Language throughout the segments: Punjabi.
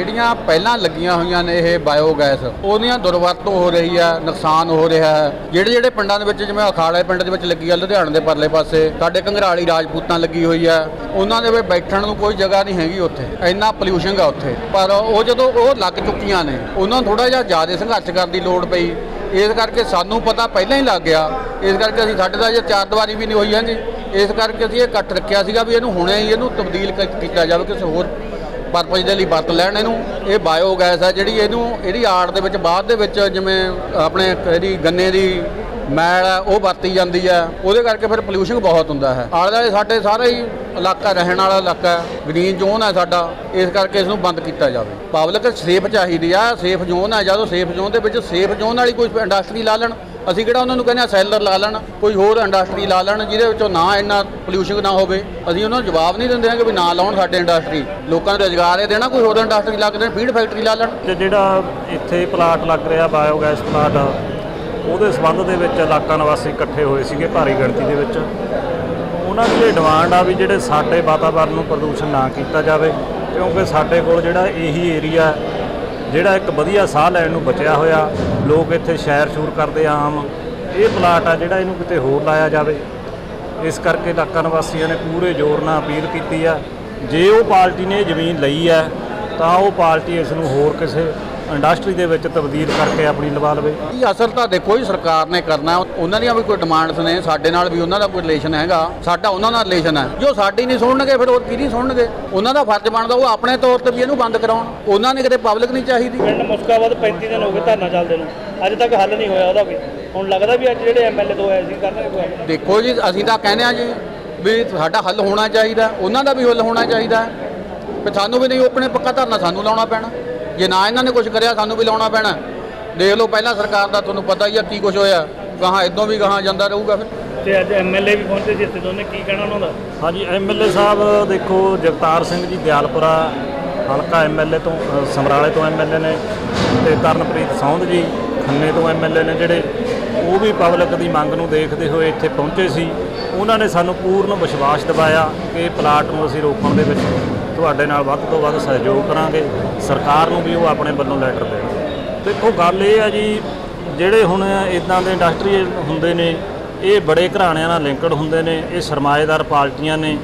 ਜਿਹੜੀਆਂ ਪਹਿਲਾਂ ਲੱਗੀਆਂ ਹੋਈਆਂ ਨੇ ਇਹ ਬਾਇਓਗੈਸ, ਉਹਦੀਆਂ ਦੁਰਵਰਤੋਂ ਹੋ ਰਹੀ ਹੈ, ਨੁਕਸਾਨ ਹੋ ਰਿਹਾ ਹੈ। ਜਿਹੜੇ ਜਿਹੜੇ ਪਿੰਡਾਂ ਦੇ ਵਿੱਚ, ਜਿਵੇਂ ਅਖਾੜੇ ਪਿੰਡ ਦੇ ਵਿੱਚ ਲੱਗੀ ਆ, ਲੁਧਿਆਣੇ ਦੇ ਪਰਲੇ ਪਾਸੇ, ਸਾਡੇ ਕੰਗਰਾਲੀ ਰਾਜਪੂਤਾਂ ਲੱਗੀ ਹੋਈ ਹੈ। ਉਹਨਾਂ ਦੇ ਵਿੱਚ ਬੈਠਣ ਨੂੰ ਕੋਈ ਜਗ੍ਹਾ ਨਹੀਂ ਹੈਗੀ ਉੱਥੇ। ਇੰਨਾ ਪੋਲਿਊਸ਼ਨ ਆ ਉੱਥੇ। ਪਰ ਉਹ ਜਦੋਂ ਉਹ ਲੱਗ ਚੁੱਕੀਆਂ ਨੇ, ਉਹਨਾਂ ਨੂੰ ਥੋੜਾ ਜਿਹਾ ਜ਼ਿਆਦਾ ਸੰਘਰਸ਼ ਕਰਨ ਦੀ ਲੋੜ ਪਈ। ਇਸ ਕਰਕੇ ਸਾਨੂੰ ਪਤਾ ਪਹਿਲਾਂ ਹੀ ਲੱਗ ਗਿਆ। ਇਸ ਕਰਕੇ ਅਸੀਂ ਸਾਡੇ ਦਾ ਜੇ ਚਾਰ ਦੀਵਾਰੀ ਵੀ ਨਹੀਂ ਹੋਈ ਹੈ ਜੀ ਇਸ ਕਰਕੇ ਅਸੀਂ ਇਹ ਇਕੱਠ ਰੱਖਿਆ ਸੀਗਾ ਵੀ ਇਹਨੂੰ ਹੁਣੇ ਹੀ ਇਹਨੂੰ ਤਬਦੀਲ ਕੀਤਾ ਜਾਵੇ, ਕਿਸੇ ਹੋਰ ਪਰਪਸ ਦੇ ਲਈ ਵਰਤ ਲੈਣ ਇਹਨੂੰ। ਇਹ ਬਾਇਓਗੈਸ ਹੈ ਜਿਹੜੀ ਇਹਨੂੰ, ਇਹਦੀ ਆੜ ਦੇ ਵਿੱਚ, ਬਾਅਦ ਦੇ ਵਿੱਚ ਜਿਵੇਂ ਆਪਣੇ ਇਹਦੀ ਗੰਨੇ ਦੀ ਮੈਲ ਹੈ ਉਹ ਵਰਤੀ ਜਾਂਦੀ ਹੈ ਉਹਦੇ ਕਰਕੇ ਫਿਰ ਪੋਲਿਊਸ਼ਨ ਬਹੁਤ ਹੁੰਦਾ ਹੈ। ਆਲੇ ਦੁਆਲੇ ਸਾਡੇ ਸਾਰਾ ਹੀ ਇਲਾਕਾ, ਰਹਿਣ ਵਾਲਾ ਇਲਾਕਾ ਹੈ ਗ੍ਰੀਨ ਜ਼ੋਨ ਹੈ ਸਾਡਾ। ਇਸ ਕਰਕੇ ਇਸ ਨੂੰ ਬੰਦ ਕੀਤਾ ਜਾਵੇ। ਪਬਲਿਕ ਸੇਫ ਚਾਹੀਦੀ ਆ ਸੇਫ ਜ਼ੋਨ ਹੈ ਜਦੋਂ ਸੇਫ ਜ਼ੋਨ ਦੇ ਵਿੱਚ ਸੇਫ ਜ਼ੋਨ ਵਾਲੀ ਕੋਈ ਇੰਡਸਟਰੀ ਲਾ ਲੈਣ। ਅਸੀਂ ਕਿਹੜਾ ਉਹਨਾਂ ਨੂੰ ਕਹਿੰਦੇ ਆ ਸੈਲਰ ਲਾ ਲੈਣ, ਕੋਈ ਹੋਰ ਇੰਡਸਟਰੀ ਲਾ ਲੈਣ ਜਿਹਦੇ ਵਿੱਚੋਂ ਨਾ ਇੰਨਾ ਪੋਲਿਊਸ਼ਨ ਨਾ ਹੋਵੇ। ਅਸੀਂ ਉਹਨਾਂ ਨੂੰ ਜਵਾਬ ਨਹੀਂ ਦਿੰਦੇ ਹਾਂ ਕਿ ਵੀ ਨਾ ਲਾਉਣ ਸਾਡੇ ਇੰਡਸਟਰੀ ਲੋਕਾਂ ਨੂੰ ਰੁਜ਼ਗਾਰ ਇਹ ਦੇਣਾ ਕੋਈ ਹੋਰ ਇੰਡਸਟਰੀ ਲਾ ਕੇ ਦੇਣ ਫੀਡ ਫੈਕਟਰੀ ਲਾ ਲੈਣ। ਤੇ ਜਿਹੜਾ ਇੱਥੇ ਪਲਾਟ ਲੱਗ ਰਿਹਾ ਬਾਇਓਗੈਸ ਪਲਾਟ, ਉਹਦੇ ਸੰਬੰਧ ਦੇ ਵਿੱਚ ਇਲਾਕਾ ਨਿਵਾਸੀ ਇਕੱਠੇ ਹੋਏ ਸੀਗੇ ਭਾਰੀ ਗਿਣਤੀ ਦੇ ਵਿੱਚ। ਉਹਨਾਂ ਦੀ ਡਿਮਾਂਡ ਆ ਵੀ ਜਿਹੜੇ ਸਾਡੇ ਵਾਤਾਵਰਣ ਨੂੰ ਪ੍ਰਦੂਸ਼ਣ ਨਾ ਕੀਤਾ ਜਾਵੇ, ਕਿਉਂਕਿ ਸਾਡੇ ਕੋਲ ਜਿਹੜਾ ਇਹੀ ਏਰੀਆ ਜਿਹੜਾ ਇੱਕ ਵਧੀਆ ਸਾਹ ਲੈਣ ਨੂੰ ਬਚਿਆ ਹੋਇਆ, ਲੋਕ ਇੱਥੇ ਸ਼ਹਿਰ ਸ਼ੂਰ ਕਰਦੇ ਆਮ, ਇਹ ਪਲਾਟ ਆ ਜਿਹੜਾ ਇਹਨੂੰ ਕਿਤੇ ਹੋਰ ਲਾਇਆ ਜਾਵੇ। ਇਸ ਕਰਕੇ ਇਲਾਕਾ ਨਿਵਾਸੀਆਂ ਨੇ ਪੂਰੇ ਜ਼ੋਰ ਨਾਲ ਅਪੀਲ ਕੀਤੀ ਆ। ਜੇ ਉਹ ਪਾਰਟੀ ਨੇ ਜ਼ਮੀਨ ਲਈ ਹੈ ਤਾਂ ਉਹ ਪਾਰਟੀ ਇਸ ਨੂੰ ਹੋਰ ਕਿਸੇ ਇੰਡਸਟਰੀ ਦੇ ਵਿੱਚ ਤਬਦੀਲ ਕਰਕੇ ਆਪਣੀ ਲਵਾ ਲਵੇ। ਇਹ ਅਸਰ ਤਾਂ ਦੇਖੋ ਜੀ ਸਰਕਾਰ ਨੇ ਕਰਨਾ? ਹੈ। ਉਹਨਾਂ ਦੀਆਂ ਵੀ ਕੋਈ ਡਿਮਾਂਡਸ ਨੇ ਸਾਡੇ ਨਾਲ ਵੀ ਉਹਨਾਂ ਦਾ ਕੋਈ ਰਿਲੇਸ਼ਨ ਹੈਗਾ। ਸਾਡਾ ਉਹਨਾਂ ਨਾਲ ਰਿਲੇਸ਼ਨ ਹੈ। ਜੋ ਸਾਡੀ ਨਹੀਂ ਸੁਣਨਗੇ ਫਿਰ ਹੋਰ ਕਿਹਦੀ ਸੁਣਨਗੇ? ਉਹਨਾਂ ਦਾ ਫਰਜ਼ ਬਣਦਾ ਉਹ ਆਪਣੇ ਤੌਰ ਤੇ ਵੀ ਇਹਨੂੰ ਬੰਦ ਕਰਾਉਣ। ਉਹਨਾਂ ਨੇ ਕਿਤੇ ਪਬਲਿਕ ਨਹੀਂ ਚਾਹੀਦੀ। ਪਿੰਡ ਮੁਸਕਾਬਾਦ 35 ਦਿਨ ਹੋ ਗਏ ਧਰਨਾ ਚੱਲਦੇ ਨੂੰ। ਅੱਜ ਤੱਕ ਹੱਲ ਨਹੀਂ ਹੋਇਆ ਉਹਦਾ ਵੀ। ਹੁਣ ਲੱਗਦਾ ਵੀ ਅੱਜ ਜਿਹੜੇ ਐਮਐਲਏ ਦੋ ਆਏ ਸੀ ਕਰਨਗੇ ਕੋਈ ਦੇਖੋ ਜੀ ਅਸੀਂ ਤਾਂ ਕਹਿੰਦੇ ਆ ਜੀ ਵੀ ਸਾਡਾ ਹੱਲ ਹੋਣਾ ਚਾਹੀਦਾ। ਉਹਨਾਂ ਦਾ ਵੀ ਹੱਲ ਹੋਣਾ ਚਾਹੀਦਾ। ਹੈ ਵੀ ਸਾਨੂੰ ਵੀ ਨਹੀਂ ਆਪਣੇ ਪੱਕਾ ਧਰਨਾ ਸਾਨੂੰ ਲਾਉਣਾ ਪੈਣਾ। ਜੇ ਨਾ ਇਹਨਾਂ ਨੇ ਕੁਝ ਕਰਿਆ ਸਾਨੂੰ ਵੀ ਲਾਉਣਾ ਪੈਣਾ। ਦੇਖ ਲਓ ਪਹਿਲਾਂ ਸਰਕਾਰ ਦਾ ਤੁਹਾਨੂੰ ਪਤਾ ਹੀ ਆ ਕੀ ਕੁਝ ਹੋਇਆ। ਗਾਹਾਂ ਇਦੋਂ ਵੀ ਗਾਹਾਂ ਜਾਂਦਾ ਰਹੂਗਾ ਫਿਰ। ਤੇ ਅੱਜ ਐਮਐਲਏ ਵੀ ਪਹੁੰਚੇ ਸੀ ਇੱਥੇ ਦੋਨੇ ਕੀ ਕਹਿਣਾ ਉਹਨਾਂ ਦਾ? ਹਾਂਜੀ ਐਮਐਲਏ ਸਾਹਿਬ ਦੇਖੋ ਜਗਤਾਰ ਸਿੰਘ ਜੀ ਦਿਆਲਪੁਰਾ ਹਲਕਾ ਐਮਐਲਏ ਤੋਂ ਸਮਰਾਲੇ ਤੋਂ ਐਮਐਲਏ ਨੇ ਤੇ ਤਰਨਪ੍ਰੀਤ ਸੌਂਦ ਜੀ ਖੰਨੇ ਤੋਂ ਐਮਐਲਏ ਨੇ ਜਿਹੜੇ ਉਹ ਵੀ ਪਬਲਿਕ ਦੀ ਮੰਗ ਨੂੰ ਦੇਖਦੇ ਹੋਏ ਇੱਥੇ ਪਹੁੰਚੇ ਸੀ। ਉਹਨਾਂ ਨੇ ਸਾਨੂੰ ਪੂਰਨ ਵਿਸ਼ਵਾਸ ਦਿਵਾਇਆ ਕਿ ਪਲਾਟ ਨੂੰ ਅਸੀਂ ਰੋਕਣ ਦੇ ਵਿੱਚ ਤੁਹਾਡੇ ਨਾਲ ਵੱਧ ਤੋਂ ਵੱਧ ਸਹਿਯੋਗ ਕਰਾਂਗੇ। ਸਰਕਾਰ ਨੂੰ ਵੀ ਉਹ ਆਪਣੇ ਵੱਲੋਂ ਲੈਟਰ ਦੇਣ। ਦੇਖੋ, ਗੱਲ ਇਹ ਆ ਜੀ, ਜਿਹੜੇ ਹੁਣ ਇਦਾਂ ਦੇ ਇੰਡਸਟਰੀ ਹੁੰਦੇ ਨੇ, ਇਹ ਬੜੇ ਘਰਾਣਿਆਂ ਨਾਲ ਲਿੰਕਡ ਹੁੰਦੇ ਨੇ, ਇਹ ਸਰਮਾਏਦਾਰ ਪਾਰਟੀਆਂ ਨੇ,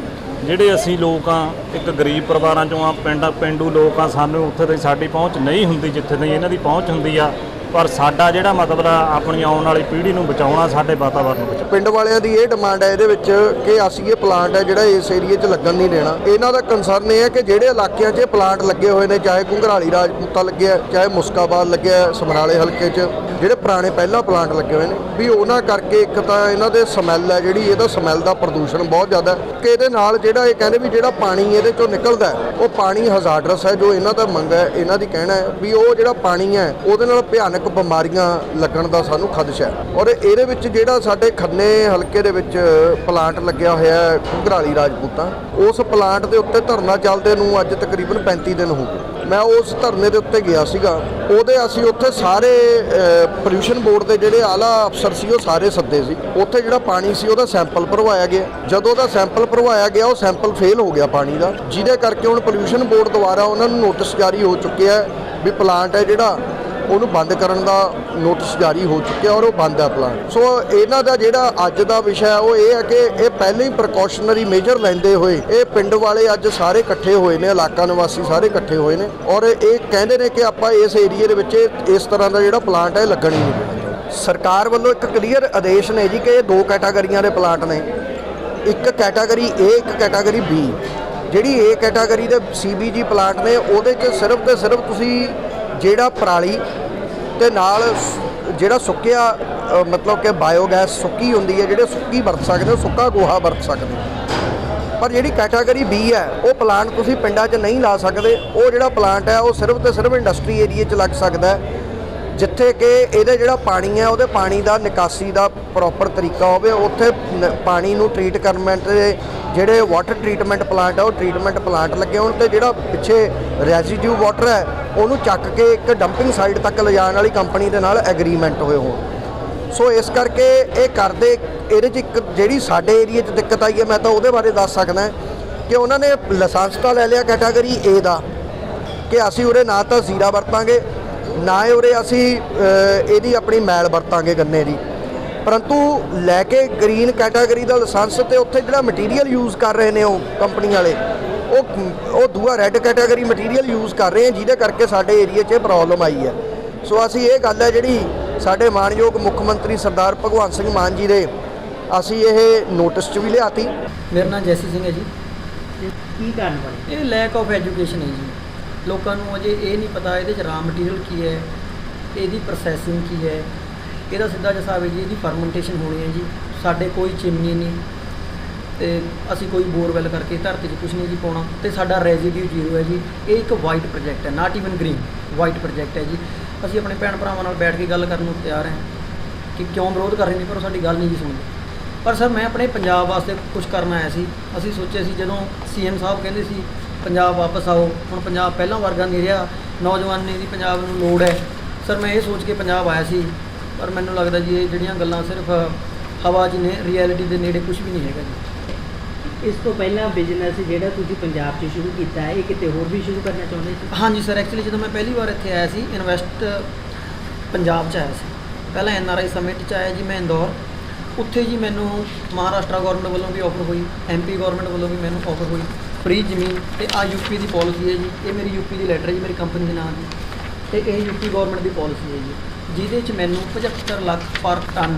ਜਿਹੜੇ ਅਸੀਂ ਲੋਕ ਆ, ਇੱਕ ਗਰੀਬ ਪਰਿਵਾਰਾਂ ਚੋਂ ਆ, ਪਿੰਡ ਪਿੰਡੂ ਲੋਕ ਆ, ਸਾਨੂੰ ਉੱਥੇ ਤੱਕ ਸਾਡੀ ਪਹੁੰਚ ਨਹੀਂ ਹੁੰਦੀ, ਜਿੱਥੇ ਤੱਕ ਇਹਨਾਂ ਦੀ ਪਹੁੰਚ ਹੁੰਦੀ ਆ ਪਰ ਸਾਡਾ ਜਿਹੜਾ ਮਤਲਬ ਆਪਣੀ ਆਉਣ ਵਾਲੀ ਪੀੜ੍ਹੀ ਨੂੰ ਬਚਾਉਣਾ ਸਾਡੇ ਵਾਤਾਵਰਨ ਨੂੰ ਬਚਾਉਣਾ। ਪਿੰਡ ਵਾਲਿਆਂ ਦੀ ਇਹ ਡਿਮਾਂਡ ਹੈ ਇਹਦੇ ਵਿੱਚ ਕਿ ਅਸੀਂ ਇਹ ਪਲਾਂਟ ਹੈ ਜਿਹੜਾ ਇਸ ਏਰੀਏ 'ਚ ਲੱਗਣ ਨਹੀਂ ਦੇਣਾ। ਇਹਨਾਂ ਦਾ ਕੰਸਰਨ ਇਹ ਹੈ ਕਿ ਜਿਹੜੇ ਇਲਾਕਿਆਂ 'ਚ ਇਹ ਪਲਾਂਟ ਲੱਗੇ ਹੋਏ ਨੇ, ਚਾਹੇ ਘੁੰਗਰਾਲੀ ਰਾਜਪੂਤਾ ਲੱਗਿਆ ਚਾਹੇ ਮੁਸਕਾਬਾਦ ਲੱਗਿਆ ਸਮਰਾਲੇ ਹਲਕੇ 'ਚ, ਜਿਹੜੇ ਪੁਰਾਣੇ ਪਹਿਲਾਂ ਪਲਾਂਟ ਲੱਗੇ ਹੋਏ ਨੇ, ਵੀ ਉਹਨਾਂ ਕਰਕੇ ਇੱਕ ਤਾਂ ਇਹਨਾਂ ਦੇ ਸਮੈਲ ਹੈ ਜਿਹੜੀ, ਇਹਦਾ ਸਮੈਲ ਦਾ ਪ੍ਰਦੂਸ਼ਣ ਬਹੁਤ ਜ਼ਿਆਦਾ ਕਿ ਇਹਦੇ ਨਾਲ ਜਿਹੜਾ ਇਹ ਕਹਿੰਦੇ ਵੀ ਜਿਹੜਾ ਪਾਣੀ ਇਹਦੇ 'ਚੋਂ ਨਿਕਲਦਾ ਉਹ ਪਾਣੀ ਹਜ਼ਾਰਡਸ ਹੈ, ਜੋ ਇਹਨਾਂ ਦਾ ਮੰਗ ਹੈ, ਇਹਨਾਂ ਦੀ ਕਹਿਣਾ ਹੈ ਵੀ ਉਹ ਜਿਹੜਾ ਪਾਣੀ ਹੈ, ਉਹਦੇ ਨਾਲ ਭਿਆਨਕ ਬਿਮਾਰੀਆਂ ਲੱਗਣ ਦਾ ਸਾਨੂੰ ਖਦਸ਼ਾ ਹੈ। ਔਰ ਇਹਦੇ ਵਿੱਚ ਜਿਹੜਾ ਸਾਡੇ ਖੰਨੇ ਹਲਕੇ ਦੇ ਵਿੱਚ ਪਲਾਂਟ ਲੱਗਿਆ ਹੋਇਆ ਹੈ ਘੁੰਗਰਾਲੀ ਰਾਜਪੂਤਾਂ, ਉਸ ਪਲਾਂਟ ਦੇ ਉੱਤੇ ਧਰਨਾ ਚੱਲਦੇ ਨੂੰ ਅੱਜ ਤਕਰੀਬਨ 35 ਦਿਨ ਹੋ ਗਏ। ਮੈਂ ਉਸ ਧਰਨੇ ਦੇ ਉੱਤੇ ਗਿਆ ਸੀਗਾ। ਉਹਦੇ ਅਸੀਂ ਉੱਥੇ ਸਾਰੇ ਪੋਲਿਊਸ਼ਨ ਬੋਰਡ ਦੇ ਜਿਹੜੇ ਆਲਾ ਅਫਸਰ ਸੀ, ਉਹ ਸਾਰੇ ਸੱਦੇ ਸੀ। ਉੱਥੇ ਜਿਹੜਾ ਪਾਣੀ ਸੀ, ਉਹਦਾ ਸੈਂਪਲ ਭਰਵਾਇਆ ਗਿਆ। ਜਦੋਂ ਉਹਦਾ ਸੈਂਪਲ ਭਰਵਾਇਆ ਗਿਆ, ਉਹ ਸੈਂਪਲ ਫੇਲ ਹੋ ਗਿਆ ਪਾਣੀ ਦਾ। ਜਿਹਦੇ ਕਰਕੇ ਹੁਣ ਪੋਲਿਊਸ਼ਨ ਬੋਰਡ ਦੁਆਰਾ ਉਹਨਾਂ ਨੂੰ ਨੋਟਿਸ ਜਾਰੀ ਹੋ ਚੁੱਕਿਆ ਹੈ ਵੀ ਪਲਾਂਟ ਹੈ ਜਿਹੜਾ। ਉਹਨੂੰ ਬੰਦ ਕਰਨ ਦਾ ਨੋਟਿਸ ਜਾਰੀ ਹੋ ਚੁੱਕਿਆ ਔਰ ਉਹ ਬੰਦ ਹੈ ਪਲਾਂਟ ਸੋ ਇਹਨਾਂ ਦਾ ਜਿਹੜਾ ਅੱਜ ਦਾ ਵਿਸ਼ਾ ਉਹ ਇਹ ਹੈ ਕਿ ਇਹ ਪਹਿਲਾਂ ਹੀ ਪ੍ਰੀਕਾਸ਼ਨਰੀ ਮੇਜਰ ਲੈਂਦੇ ਹੋਏ, ਇਹ ਪਿੰਡ ਵਾਲੇ ਅੱਜ ਸਾਰੇ ਇਕੱਠੇ ਹੋਏ ਨੇ, ਇਲਾਕਾ ਨਿਵਾਸੀ ਸਾਰੇ ਇਕੱਠੇ ਹੋਏ ਨੇ ਔਰ ਇਹ ਕਹਿੰਦੇ ਨੇ ਕਿ ਆਪਾਂ ਇਸ ਏਰੀਏ ਦੇ ਵਿੱਚ ਇਸ ਤਰ੍ਹਾਂ ਦਾ ਜਿਹੜਾ ਪਲਾਂਟ ਹੈ, ਇਹ ਲੱਗਣ ਹੀ ਨਹੀਂ ਸਰਕਾਰ ਵੱਲੋਂ ਇੱਕ ਕਲੀਅਰ ਆਦੇਸ਼ ਨੇ ਜੀ ਕਿ ਇਹ ਦੋ ਕੈਟਾਗਰੀਆਂ ਦੇ ਪਲਾਂਟ ਨੇ। ਇੱਕ ਕੈਟਾਗਰੀ A, ਇੱਕ ਕੈਟਾਗਰੀ B ਜਿਹੜੀ A ਕੈਟਾਗਰੀ ਦੇ CBG ਪਲਾਂਟ ਨੇ, ਉਹਦੇ 'ਚ ਸਿਰਫ ਤੇ ਸਿਰਫ ਤੁਸੀਂ ਜਿਹੜਾ ਪਰਾਲੀ ਤੇ ਨਾਲ ਜਿਹੜਾ ਸੁੱਕਿਆ ਮਤਲਬ ਕਿ ਬਾਇਓਗੈਸ ਸੁੱਕੀ ਹੁੰਦੀ ਹੈ, ਜਿਹੜੇ ਸੁੱਕੀ ਵਰਤ ਸਕਦੇ ਹੋ, ਸੁੱਕਾ ਗੋਹਾ ਵਰਤ ਸਕਦੇ ਹੋ। ਪਰ ਜਿਹੜੀ ਕੈਟਾਗਰੀ B ਹੈ, ਉਹ ਪਲਾਂਟ ਤੁਸੀਂ ਪਿੰਡਾਂ 'ਚ ਨਹੀਂ ਲਾ ਸਕਦੇ। ਉਹ ਜਿਹੜਾ ਪਲਾਂਟ ਹੈ, ਉਹ ਸਿਰਫ ਤੇ ਸਿਰਫ ਇੰਡਸਟਰੀ ਏਰੀਏ 'ਚ ਲੱਗ ਸਕਦਾ ਜਿੱਥੇ ਕਿ ਇਹਦਾ ਜਿਹੜਾ ਪਾਣੀ ਹੈ, ਉਹਦੇ ਪਾਣੀ ਦਾ ਨਿਕਾਸੀ ਦਾ ਪ੍ਰੋਪਰ ਤਰੀਕਾ ਹੋਵੇ। ਉੱਥੇ ਨ- ਪਾਣੀ ਨੂੰ ਟ੍ਰੀਟ ਕਰਨ ਦੇ ਜਿਹੜੇ ਵਾਟਰ ਟ੍ਰੀਟਮੈਂਟ ਪਲਾਂਟ ਹੈ, ਉਹ ਟ੍ਰੀਟਮੈਂਟ ਪਲਾਂਟ ਲੱਗੇ ਹੋਣ ਤੇ ਜਿਹੜਾ ਪਿੱਛੇ ਰੈਜ਼ੀਡਿਊ ਵਾਟਰ ਹੈ ਉਹਨੂੰ ਚੱਕ ਕੇ ਇੱਕ ਡੰਪਿੰਗ ਸਾਈਟ ਤੱਕ ਲਿਜਾਣ ਵਾਲੀ ਕੰਪਨੀ ਦੇ ਨਾਲ ਐਗਰੀਮੈਂਟ ਹੋਏ ਹੋਣ। ਸੋ ਇਸ ਕਰਕੇ ਇਹ ਕਰਦੇ, ਇਹਦੇ 'ਚ ਇੱਕ ਜਿਹੜੀ ਸਾਡੇ ਏਰੀਆ 'ਚ ਦਿੱਕਤ ਆਈ ਹੈ, ਮੈਂ ਤਾਂ ਉਹਦੇ ਬਾਰੇ ਦੱਸ ਸਕਦਾ ਕਿ ਉਹਨਾਂ ਨੇ ਲਾਇਸੈਂਸ ਤਾਂ ਲੈ ਲਿਆ ਕੈਟਾਗਰੀ A ਦਾ ਕਿ ਅਸੀਂ ਉਰੇ ਨਾ ਤਾਂ ਜ਼ੀਰਾ ਵਰਤਾਂਗੇ, ਨਾ ਹੀ ਉਰੇ ਅਸੀਂ ਇਹਦੀ ਆਪਣੀ ਮੈਲ ਵਰਤਾਂਗੇ ਗੰਨੇ ਦੀ। ਪਰੰਤੂ ਲੈ ਕੇ ਗ੍ਰੀਨ ਕੈਟਾਗਰੀ ਦਾ ਲਾਇਸੈਂਸ ਤੇ ਉੱਥੇ ਜਿਹੜਾ ਮਟੀਰੀਅਲ ਯੂਜ਼ ਕਰ ਰਹੇ ਨੇ ਉਹ ਕੰਪਨੀ ਵਾਲੇ ਉਹ ਉਹ ਦੂਆ ਰੈੱਡ ਕੈਟਾਗਰੀ ਮਟੀਰੀਅਲ ਯੂਜ਼ ਕਰ ਰਹੇ ਆ ਜਿਹਦੇ ਕਰਕੇ ਸਾਡੇ ਏਰੀਆ 'ਚ ਪ੍ਰੋਬਲਮ ਆਈ ਹੈ। ਸੋ ਅਸੀਂ ਇਹ ਗੱਲ ਹੈ ਜਿਹੜੀ ਸਾਡੇ ਮਾਨਯੋਗ ਮੁੱਖ ਮੰਤਰੀ ਸਰਦਾਰ ਭਗਵੰਤ ਸਿੰਘ ਮਾਨ ਜੀ ਦੇ ਅਸੀਂ ਇਹ ਨੋਟਿਸ 'ਚ ਵੀ ਲਿਆਤੀ। ਮੇਰਾ ਨਾਮ ਜੈਸੀ ਸਿੰਘ ਹੈ ਜੀ। ਕੀ ਕਾਰਨ ਬਣੇ? ਇਹ ਲੈਕ ਆਫ ਐਜੂਕੇਸ਼ਨ ਹੈ ਜੀ। ਲੋਕਾਂ ਨੂੰ ਅਜੇ ਇਹ ਨਹੀਂ ਪਤਾ ਇਹਦੇ ਚ ਰਾ ਮਟੀਰੀਅਲ ਕੀ ਹੈ ਇਹਦੀ ਪ੍ਰੋਸੈਸਿੰਗ ਕੀ ਹੈ। ਇਹਦਾ ਸਿੱਧਾ ਜਿਹਾ ਹਿਸਾਬ ਹੈ ਜੀ ਇਹਦੀ ਫਰਮੈਂਟੇਸ਼ਨ ਹੋਣੀ ਹੈ ਜੀ। ਸਾਡੇ ਕੋਈ ਚਿਮਨੀ ਨਹੀਂ ਤੇ ਅਸੀਂ ਕੋਈ ਬੋਰਵੈਲ ਕਰਕੇ ਧਰਤੀ 'ਚ ਕੁਝ ਨਹੀਂ ਜੀ ਪਾਉਣਾ ਤੇ ਸਾਡਾ ਰੈਜ਼ੀਡਿਊ ਜ਼ੀਰੋ ਹੈ ਜੀ। ਇਹ ਇੱਕ ਵਾਈਟ ਪ੍ਰੋਜੈਕਟ ਹੈ not even green white project ਹੈ ਜੀ। ਅਸੀਂ ਆਪਣੇ ਭੈਣ ਭਰਾਵਾਂ ਨਾਲ ਬੈਠ ਕੇ ਗੱਲ ਕਰਨ ਨੂੰ ਤਿਆਰ ਹਾਂ ਕਿ ਕਿਉਂ ਵਿਰੋਧ ਕਰ ਰਹੇ ਨੇ, ਪਰ ਉਹ ਸਾਡੀ ਗੱਲ ਨਹੀਂ ਜੀ ਸੁਣਦੇ। ਪਰ ਸਰ, ਮੈਂ ਆਪਣੇ ਪੰਜਾਬ ਵਾਸਤੇ ਕੁਝ ਕਰਨ ਆਇਆ ਸੀ। ਅਸੀਂ ਸੋਚਿਆ ਸੀ ਜਦੋਂ ਸੀਐਮ ਸਾਹਿਬ ਕਹਿੰਦੇ ਸੀ, ਪੰਜਾਬ ਵਾਪਸ ਆਓ। ਹੁਣ ਪੰਜਾਬ ਪਹਿਲਾਂ ਵਰਗਾ ਨਹੀਂ ਰਿਹਾ। ਨੌਜਵਾਨੀ ਦੀ ਪੰਜਾਬ ਨੂੰ ਲੋੜ ਹੈ। ਸਰ, ਮੈਂ ਇਹ ਸੋਚ ਕੇ ਪੰਜਾਬ ਆਇਆ ਸੀ, ਪਰ ਮੈਨੂੰ ਲੱਗਦਾ ਜੀ ਇਹ ਜਿਹੜੀਆਂ ਗੱਲਾਂ ਸਿਰਫ ਹਵਾ 'ਚ ਨੇ ਰਿਐਲਿਟੀ ਦੇ ਨੇੜੇ ਕੁਝ ਵੀ ਨਹੀਂ ਹੈਗਾ ਜੀ। ਇਸ ਤੋਂ ਪਹਿਲਾਂ ਬਿਜ਼ਨਸ ਜਿਹੜਾ ਤੁਸੀਂ ਪੰਜਾਬ 'ਚ ਸ਼ੁਰੂ ਕੀਤਾ ਹੈ, ਇਹ ਕਿਤੇ ਹੋਰ ਵੀ ਸ਼ੁਰੂ ਕਰਨਾ ਚਾਹੁੰਦੇ ਸੀ? ਹਾਂਜੀ ਸਰ ਐਕਚੁਅਲੀ ਜਦੋਂ ਮੈਂ ਪਹਿਲੀ ਵਾਰ ਇੱਥੇ ਆਇਆ ਸੀ ਇਨਵੈਸਟ ਪੰਜਾਬ 'ਚ ਆਇਆ ਸੀ। ਪਹਿਲਾਂ ਐਨ ਆਰ ਆਈ ਸਮਿਟ 'ਚ ਆਇਆ ਜੀ ਮੈਂ ਇੰਦੌਰ। ਉੱਥੇ ਜੀ ਮੈਨੂੰ ਮਹਾਰਾਸ਼ਟਰ ਗਵਰਨਮੈਂਟ ਵੱਲੋਂ ਵੀ ਆਫਰ ਹੋਈ ਐਮਪੀ ਗਵਰਨਮੈਂਟ ਵੱਲੋਂ ਵੀ ਮੈਨੂੰ ਆਫਰ ਹੋਈ। ਫ੍ਰੀ ਜ਼ਮੀਨ ਤੇ ਆ ਯੂਪੀ ਦੀ ਪਾਲਿਸੀ ਹੈ ਜੀ, ਇਹ ਮੇਰੀ ਯੂਪੀ ਦੀ ਲੈਟਰ ਹੈ ਜੀ, ਮੇਰੀ ਕੰਪਨੀ ਦੇ ਨਾਮ ਦੀ। ਤੇ ਇਹ ਯੂਪੀ ਗਵਰਨਮੈਂਟ ਦੀ ਪਾਲਿਸੀ ਹੈ ਜੀ, ਜਿਹਦੇ 'ਚ ਮੈਨੂੰ 75 ਲੱਖ ਪਰ ਟਨ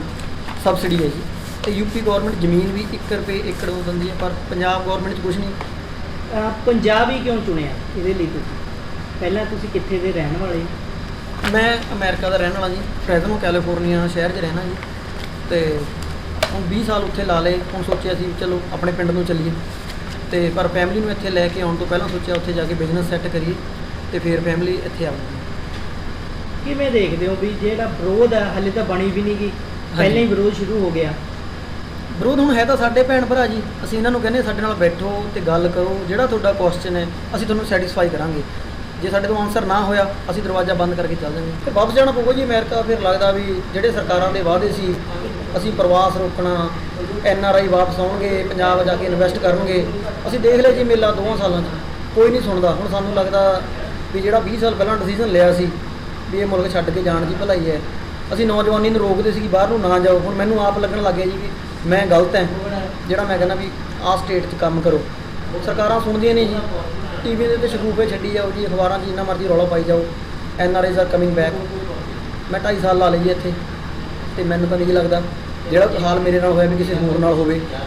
ਸਬਸਿਡੀ ਹੈ ਜੀ। ਤੇ ਯੂਪੀ ਗਵਰਨਮੈਂਟ ਜ਼ਮੀਨ ਵੀ 1 ਰੁਪਏ ਏਕੜ ਨੂੰ ਦਿੰਦੀ ਹੈ ਪਰ ਪੰਜਾਬ ਗਵਰਨਮੈਂਟ 'ਚ ਕੁਝ ਨਹੀਂ। ਅਹ ਪੰਜਾਬ ਹੀ ਕਿਉਂ ਚੁਣਿਆ ਇਹਦੇ ਲਈ ਤੁਸੀਂ? ਪਹਿਲਾਂ ਤੁਸੀਂ ਕਿੱਥੇ ਦੇ ਰਹਿਣ ਵਾਲੇ ਹੋ? ਮੈਂ ਅਮਰੀਕਾ ਦਾ ਰਹਿਣ ਵਾਲਾ ਜੀ ਫ੍ਰੈਜ਼ਨੋ ਕੈਲੀਫੋਰਨੀਆ ਸ਼ਹਿਰ 'ਚ ਰਹਿਣਾ ਜੀ। ਤੇ ਹੁਣ 20 ਸਾਲ ਉੱਥੇ ਲਾ ਲਏ ਹੁਣ ਸੋਚਿਆ ਸੀ ਵੀ ਚਲੋ ਆਪਣੇ ਪਿੰਡ ਨੂੰ ਚੱਲੀਏ। ਤੇ ਪਰ ਫੈਮਿਲੀ ਨੂੰ ਇੱਥੇ ਲੈ ਕੇ ਆਉਣ ਤੋਂ ਪਹਿਲਾਂ ਸੋਚਿਆ ਉੱਥੇ ਜਾ ਕੇ ਬਿਜ਼ਨਸ ਸੈੱਟ ਕਰੀਏ ਤੇ ਫਿਰ ਫੈਮਿਲੀ ਇੱਥੇ ਆਵਾਂਗੇ ਕਿਵੇਂ ਦੇਖਦੇ ਹੋ ਵੀ ਜਿਹੜਾ ਵਿਰੋਧ ਹੈ ਹਲੇ ਤਾਂ ਬਣੀ ਵੀ ਨਹੀਂ ਗਈ ਪਹਿਲਾਂ ਹੀ ਵਿਰੋਧ ਸ਼ੁਰੂ ਹੋ ਗਿਆ। ਵਿਰੋਧ ਹੁਣ ਹੈ ਤਾਂ ਸਾਡੇ ਭੈਣ ਭਰਾ ਜੀ। ਅਸੀਂ ਇਹਨਾਂ ਨੂੰ ਕਹਿੰਦੇ ਸਾਡੇ ਨਾਲ ਬੈਠੋ ਤੇ ਗੱਲ ਕਰੋ, ਜਿਹੜਾ ਤੁਹਾਡਾ ਕੁਐਸਚਨ ਹੈ, ਅਸੀਂ ਤੁਹਾਨੂੰ ਸੈਟੀਸਫਾਈ ਕਰਾਂਗੇ। ਜੇ ਸਾਡੇ ਤੋਂ ਆਨਸਰ ਨਾ ਹੋਇਆ, ਅਸੀਂ ਦਰਵਾਜ਼ਾ ਬੰਦ ਕਰਕੇ ਚੱਲ ਜਾਵਾਂਗੇ ਤੇ ਵਾਪਸ ਜਾਣਾ ਪਊਗਾ ਜੀ ਅਮਰੀਕਾ, ਫਿਰ ਲੱਗਦਾ ਵੀ ਜਿਹੜੇ ਸਰਕਾਰਾਂ ਦੇ ਵਾਅਦੇ ਸੀ, ਅਸੀਂ ਪ੍ਰਵਾਸ ਰੋਕਣਾ ਐਨ ਆਰ ਆਈ ਵਾਪਸ ਆਉਣਗੇ, ਪੰਜਾਬ ਜਾ ਕੇ ਇਨਵੈਸਟ ਕਰਨਗੇ। ਅਸੀਂ ਦੇਖ ਲਿਆ ਜੀ ਮੇਲਾ ਦੋਵਾਂ ਸਾਲਾਂ 'ਚ, ਕੋਈ ਨਹੀਂ ਸੁਣਦਾ। ਹੁਣ ਸਾਨੂੰ ਲੱਗਦਾ ਵੀ ਜਿਹੜਾ 20 ਸਾਲ ਪਹਿਲਾਂ ਡਿਸੀਜਨ ਲਿਆ ਸੀ, ਵੀ ਇਹ ਮੁਲਕ ਛੱਡ ਕੇ ਜਾਣ ਦੀ ਭਲਾਈ ਹੈ। ਅਸੀਂ ਨੌਜਵਾਨੀ ਨੂੰ ਰੋਕਦੇ ਸੀ ਕਿ ਬਾਹਰ ਨੂੰ ਨਾ ਜਾਓ। ਹੁਣ ਮੈਨੂੰ ਆਪ ਲੱਗਣ ਲੱਗ ਗਿਆ ਜੀ ਵੀ ਮੈਂ ਗਲਤ ਹਾਂ। ਜਿਹੜਾ ਮੈਂ ਕਹਿੰਦਾ ਵੀ ਆਹ ਸਟੇਟ 'ਚ ਕੰਮ ਕਰੋ। ਸਰਕਾਰਾਂ ਸੁਣਦੀਆਂ ਨਹੀਂ ਜੀ। ਟੀਵੀ ਦੇ ਉੱਤੇ ਸ਼ਗੂਫੇ ਛੱਡੀ ਜਾਓ ਜੀ, ਅਖਬਾਰਾਂ 'ਚ ਜਿੰਨਾ ਮਰਜ਼ੀ ਰੌਲਾ ਪਾਈ ਜਾਓ। N R Is are coming back ਮੈਂ 2.5 ਸਾਲ ਲਾ ਲਈ ਇੱਥੇ। ਤੇ ਮੈਨੂੰ ਤਾਂ ਨਹੀਂ ਜੀ ਲੱਗਦਾ। ਜਿਹੜਾ ਹਾਲ ਮੇਰੇ ਨਾਲ ਹੋਇਆ ਵੀ ਕਿਸੇ ਹੋਰ ਨਾਲ ਹੋਵੇ ਜਾਂ